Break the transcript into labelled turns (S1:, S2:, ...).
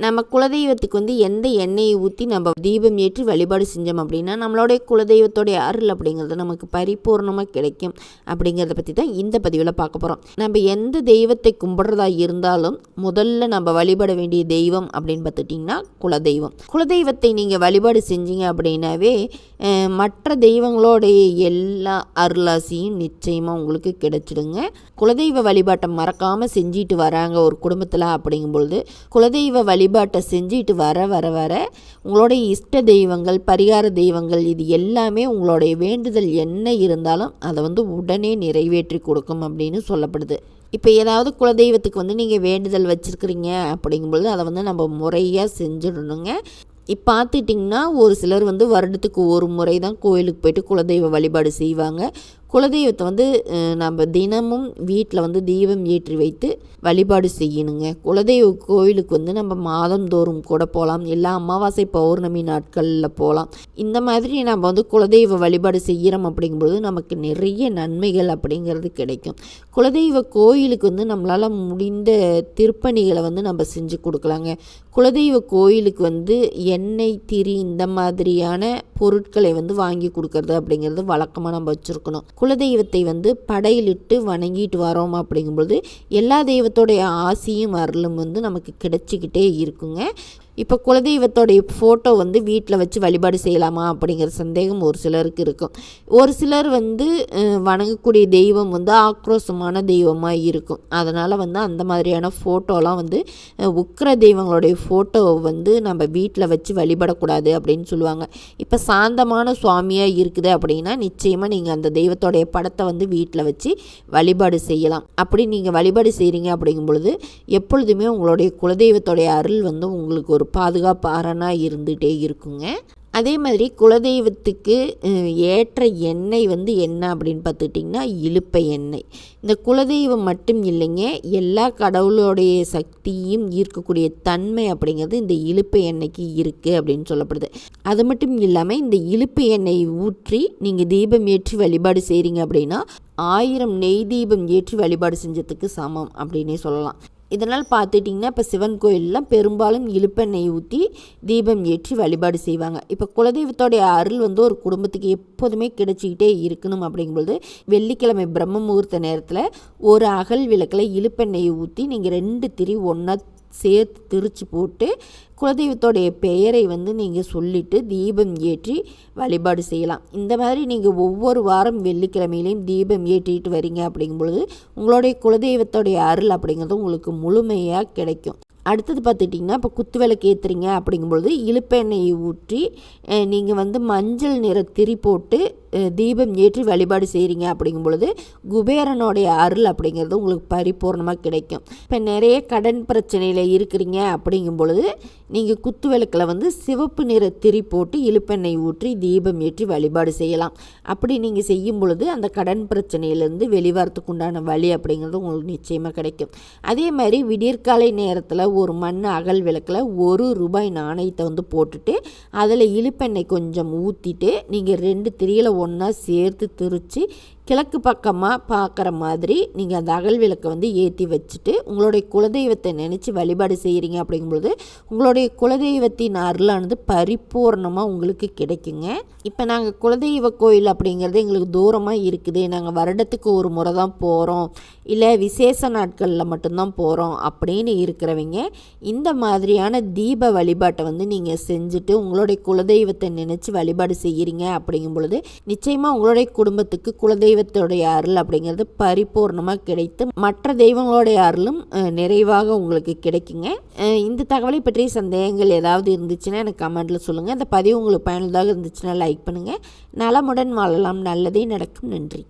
S1: நம்ம குலதெய்வத்துக்கு வந்து எந்த எண்ணெயை ஊற்றி நம்ம தீபம் ஏற்றி வழிபாடு செஞ்சோம் அப்படின்னா நம்மளுடைய குலதெய்வத்தோடைய அருள் அப்படிங்கிறது நமக்கு பரிபூர்ணமாக கிடைக்கும் அப்படிங்கிறத பற்றி தான் இந்த பதிவில் பார்க்க போகிறோம் நம்ம எந்த தெய்வத்தை கும்பிட்றதா இருந்தாலும் முதல்ல நம்ம வழிபட வேண்டிய தெய்வம் அப்படின்னு பார்த்துட்டிங்கன்னா குலதெய்வம். குலதெய்வத்தை நீங்கள் வழிபாடு செஞ்சீங்க அப்படின்னாவே மற்ற தெய்வங்களோடைய எல்லா அருளாசியும் நிச்சயமாக உங்களுக்கு கிடைச்சிடுங்க. குலதெய்வ வழிபாட்டை மறக்காமல் செஞ்சிட்டு வராங்க ஒரு குடும்பத்தில் அப்படிங்கும்பொழுது குலதெய்வ வழி வழிபாட்டை செஞ்சுட்டு வர வர வர உங்களுடைய இஷ்ட தெய்வங்கள் பரிகார தெய்வங்கள் இது எல்லாமே உங்களுடைய வேண்டுதல் என்ன இருந்தாலும் அதை வந்து உடனே நிறைவேற்றி கொடுக்கும் அப்படின்னு சொல்லப்படுது. இப்போ ஏதாவது குலதெய்வத்துக்கு வந்து நீங்கள் வேண்டுதல் வச்சுருக்கிறீங்க அப்படிங்கும்பொழுது அதை வந்து நம்ம முறையாக செஞ்சிடணுங்க. இப்போ பார்த்துட்டிங்கன்னா ஒரு சிலர் வந்து வருடத்துக்கு ஒரு முறை தான் கோயிலுக்கு போயிட்டு குலதெய்வ வழிபாடு செய்வாங்க. குலதெய்வத்தை வந்து நம்ம தினமும் வீட்டில் வந்து தீபம் ஏற்றி வைத்து வழிபாடு செய்யணுங்க. குலதெய்வ கோயிலுக்கு வந்து நம்ம மாதந்தோறும் கூட போகலாம் எல்லா அமாவாசை பௌர்ணமி நாட்களில் போகலாம் இந்த மாதிரி நம்ம வந்து குலதெய்வ வழிபாடு செய்கிறோம் அப்படிங்கும்போது நமக்கு நிறைய நன்மைகள் அப்படிங்கிறது கிடைக்கும். குலதெய்வ கோயிலுக்கு வந்து நம்மளால் முடிந்த திருப்பணிகளை வந்து நம்ம செஞ்சு கொடுக்கலாங்க. குலதெய்வ கோயிலுக்கு வந்து எண்ணெய் திரி இந்த மாதிரியான பொருட்களை வந்து வாங்கி கொடுக்கறது அப்படிங்கிறது வழக்கமாக நம்ம வச்சுருக்கணும். குலதெய்வத்தை வந்து படையிலிட்டு வணங்கிட்டு வரோம் அப்படிங்கும்பொழுது எல்லா தெய்வ தெய்வத்தோடைய ஆசையும் அருளும் வந்து நமக்கு கிடைச்சிக்கிட்டே இருக்குங்க. இப்போ குலதெய்வத்தோடைய ஃபோட்டோ வந்து வீட்டில் வச்சு வழிபாடு செய்யலாமா அப்படிங்கிற சந்தேகம் ஒரு சிலருக்கு இருக்கும். ஒரு சிலர் வந்து வணங்கக்கூடிய தெய்வம் வந்து ஆக்ரோஷமான தெய்வமாக இருக்கும். அதனால் வந்து அந்த மாதிரியான ஃபோட்டோலாம் வந்து உக்கிர தெய்வங்களுடைய ஃபோட்டோவை வந்து நம்ம வீட்டில் வச்சு வழிபடக்கூடாது அப்படின்னு சொல்லுவாங்க. இப்போ சாந்தமான சுவாமியாக இருக்குது அப்படின்னா நிச்சயமாக நீங்கள் அந்த தெய்வத்தோடைய படத்தை வந்து வீட்டில் வச்சு வழிபாடு செய்யலாம். அப்படி நீங்கள் வழிபாடு செய்கிறீங்க அப்படிங்கும் பொழுது எப்பொழுதுமே உங்களுடைய குலதெய்வத்தோடைய அருள் வந்து உங்களுக்கு ஒரு பாதுகாப்பு அரணாக இருந்துகிட்டே இருக்குங்க. அதே மாதிரி குலதெய்வத்துக்கு ஏற்ற எண்ணெய் வந்து என்ன அப்படின்னு பார்த்துட்டிங்கன்னா இழுப்பை எண்ணெய். இந்த குலதெய்வம் மட்டும் இல்லைங்க எல்லா கடவுளோடைய சக்தியும் ஈர்க்கக்கூடிய தன்மை அப்படிங்கிறது இந்த இழுப்பை எண்ணெய்க்கு இருக்குது அப்படின்னு சொல்லப்படுது. அது மட்டும் இல்லாமல் இந்த இழுப்பு எண்ணெய் ஊற்றி நீங்கள் தீபம் ஏற்றி வழிபாடு செய்கிறீங்க அப்படின்னா ஆயிரம் நெய் தீபம் ஏற்றி வழிபாடு செஞ்சதுக்கு சமம் அப்படின்னே சொல்லலாம். இதனால் பார்த்துட்டிங்கன்னா இப்போ சிவன் கோயிலெலாம் பெரும்பாலும் இழுப்பெண்ணெய் ஊற்றி தீபம் ஏற்றி வழிபாடு செய்வாங்க. இப்போ குலதெய்வத்தோடைய அருள் வந்து ஒரு குடும்பத்துக்கு எப்போதுமே கிடைச்சிக்கிட்டே இருக்கணும் அப்படிங்கும்போது வெள்ளிக்கிழமை பிரம்ம முகூர்த்த நேரத்தில் ஒரு அகல் விளக்கில் இழுப்பெண்ணெயை ஊற்றி நீங்கள் ரெண்டு திரி ஒன்றா சேர்த்து திரிச்சு போட்டு குலதெய்வத்தோடைய பெயரை வந்து நீங்கள் சொல்லிவிட்டு தீபம் ஏற்றி வழிபாடு செய்யலாம். இந்த மாதிரி நீங்கள் ஒவ்வொரு வாரம் வெள்ளிக்கிழமையிலையும் தீபம் ஏற்றிட்டு வரீங்க அப்படிங்கும் பொழுது உங்களுடைய குலதெய்வத்தோடைய அருள் அப்படிங்கிறது உங்களுக்கு முழுமையாக கிடைக்கும். அடுத்தது பார்த்துட்டிங்கன்னா இப்போ குத்து விளக்கு ஏற்றுறீங்க அப்படிங்கும்பொழுது இழுப்பெண்ணெயை ஊற்றி நீங்கள் வந்து மஞ்சள் நிற திரி போட்டு தீபம் ஏற்றி வழிபாடு செய்கிறீங்க அப்படிங்கும் பொழுது குபேரனுடைய அருள் அப்படிங்கிறது உங்களுக்கு பரிபூர்ணமாக கிடைக்கும். இப்போ நிறைய கடன் பிரச்சனையில் இருக்கிறீங்க அப்படிங்கும் பொழுது நீங்கள் குத்து விளக்கில் வந்து சிவப்பு நிற திரி போட்டு இழுப்பெண்ணெய் ஊற்றி தீபம் ஏற்றி வழிபாடு செய்யலாம். அப்படி நீங்கள் செய்யும் பொழுது அந்த கடன் பிரச்சனையிலேருந்து வெளிவரத்துக்கு உண்டான வழி அப்படிங்கிறது உங்களுக்கு நிச்சயமாக கிடைக்கும். அதே மாதிரி விடியற்காலை நேரத்தில் ஒரு மண் அகல் விளக்கில் ஒரு ரூபாய் நாணயத்தை வந்து போட்டுட்டு அதில் இழுப்பெண்ணெய் கொஞ்சம் ஊற்றிட்டு நீங்கள் ரெண்டு திரியில் ஒன்றா சேர்த்து திரித்து கிழக்கு பக்கமாக பார்க்குற மாதிரி நீங்கள் அந்த அகல் விளக்கை வந்து ஏற்றி வச்சுட்டு உங்களுடைய குலதெய்வத்தை நினச்சி வழிபாடு செய்கிறீங்க அப்படிங்கும்பொழுது உங்களுடைய குலதெய்வத்தின் அருளானது பரிபூர்ணமாக உங்களுக்கு கிடைக்குங்க. இப்போ நாங்கள் குலதெய்வ கோயில் அப்படிங்கிறது எங்களுக்கு தூரமாக இருக்குது. நாங்கள் வருடத்துக்கு ஒரு முறை தான் போகிறோம் இல்லை விசேஷ நாட்களில் மட்டும்தான் போகிறோம் அப்படின்னு இருக்கிறவங்க இந்த மாதிரியான தீப வழிபாட்டை வந்து நீங்கள் செஞ்சுட்டு உங்களுடைய குலதெய்வத்தை நினச்சி வழிபாடு செய்கிறீங்க அப்படிங்கும் பொழுது நிச்சயமாக உங்களுடைய குடும்பத்துக்கு குலதெய்வ தெய்வத்தோடைய அருள் அப்படிங்கிறது பரிபூர்ணமாக கிடைத்து மற்ற தெய்வங்களுடைய அருளும் நிறைவாக உங்களுக்கு கிடைக்குங்க. இந்த தகவலை பற்றிய சந்தேகங்கள் ஏதாவது இருந்துச்சுன்னா எனக்கு கமெண்ட்டில் சொல்லுங்கள் அந்த பதிவு உங்களுக்கு பயனுள்ளதாக இருந்துச்சுன்னா லைக் பண்ணுங்கள் நலமுடன் வாழலாம். நல்லதே நடக்கும். நன்றி.